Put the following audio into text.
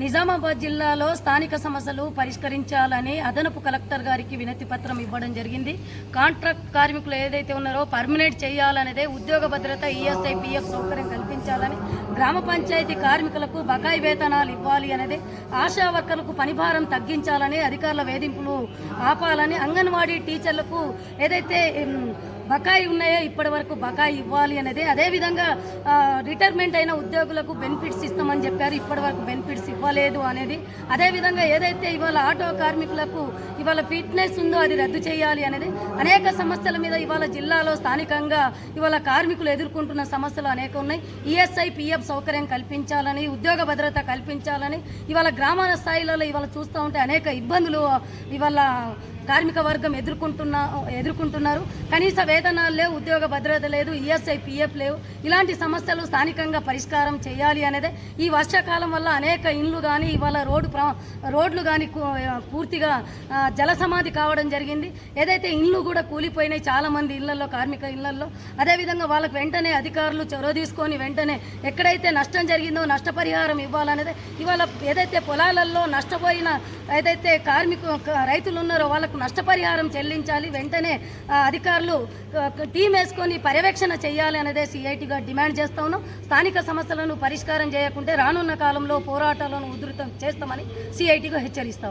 నిజామాబాద్ జిల్లాలో స్థానిక సమస్యలు పరిష్కరించాలని అదనపు కలెక్టర్ గారికి వినతి పత్రం ఇవ్వడం జరిగింది. కాంట్రాక్ట్ కార్మికులు ఏదైతే ఉన్నారో పర్మినెంట్ చేయాలనేదే ఉద్యోగ భద్రత ఈఎస్ఐ పిఎఫ్ సౌకర్యం కల్పించాలని గ్రామ పంచాయతీ కార్మికులకు బకాయి వేతనాలు ఇవ్వాలి అనేది ఆశా వర్కర్లకు పనిభారం తగ్గించాలని అధికారుల వేధింపులు ఆపాలని అంగన్వాడీ టీచర్లకు ఏదైతే బకాయి ఉన్నాయో ఇప్పటి వరకు బకాయి ఇవ్వాలి అనేది. అదేవిధంగా రిటైర్మెంట్ అయిన ఉద్యోగులకు బెనిఫిట్స్ ఇస్తామని చెప్పారు. ఇప్పటి వరకు బెనిఫిట్స్ ఇవ్వలేదు అనేది. అదేవిధంగా ఏదైతే ఇవాళ ఆటో కార్మికులకు ఇవాళ ఫిట్నెస్ ఉందో అది రద్దు చేయాలి అనేది. అనేక సమస్యల మీద ఇవాళ జిల్లాలో స్థానికంగా ఇవాళ కార్మికులు ఎదుర్కొంటున్న సమస్యలు అనేక ఉన్నాయి. ఈఎస్ఐ పిఎఫ్ సౌకర్యం కల్పించాలని ఉద్యోగ భద్రత కల్పించాలని ఇవాళ గ్రామాల స్థాయిలలో ఇవాళ చూస్తూ ఉంటే అనేక ఇబ్బందులు ఇవాళ కార్మిక వర్గం ఎదుర్కొంటున్న ఎదుర్కొంటున్నారు. కనీస వేతనాలు లేవు ఉద్యోగ భద్రత లేదు ఈఎస్ఐ పిఎఫ్ లేవు. ఇలాంటి సమస్యలు స్థానికంగా పరిష్కారం చేయాలి అనేదే. ఈ వర్షాకాలం వల్ల అనేక ఇండ్లు కానీ ఇవాళ రోడ్డు ప్ర రోడ్లు కానీ పూర్తిగా జలసమాధి జల సమాధి కావడం జరిగింది. ఏదైతే ఇండ్లు కూడా కూలిపోయినాయి చాలామంది ఇళ్ళలో కార్మిక ఇళ్ళలో అదేవిధంగా వాళ్ళకు వెంటనే అధికారులు చొరవ తీసుకొని వెంటనే ఎక్కడైతే నష్టం జరిగిందో నష్టపరిహారం ఇవ్వాలనేది. ఇవాళ ఏదైతే పొలాలలో నష్టపోయిన ఏదైతే కార్మికు రైతులు ఉన్నారో వాళ్ళకు నష్టపరిహారం చెల్లించాలి వెంటనే అధికారులు టీం వేసుకొని పర్యవేక్షణ చేయాలి అనేదే సిఐటిగా డిమాండ్ చేస్తా స్థానిక సమస్యలను పరిష్కారం చేయకుంటే రానున్న కాలంలో పోరాటాలను ఉధృతం చేస్తామని సిఐటిగా హెచ్చరిస్తా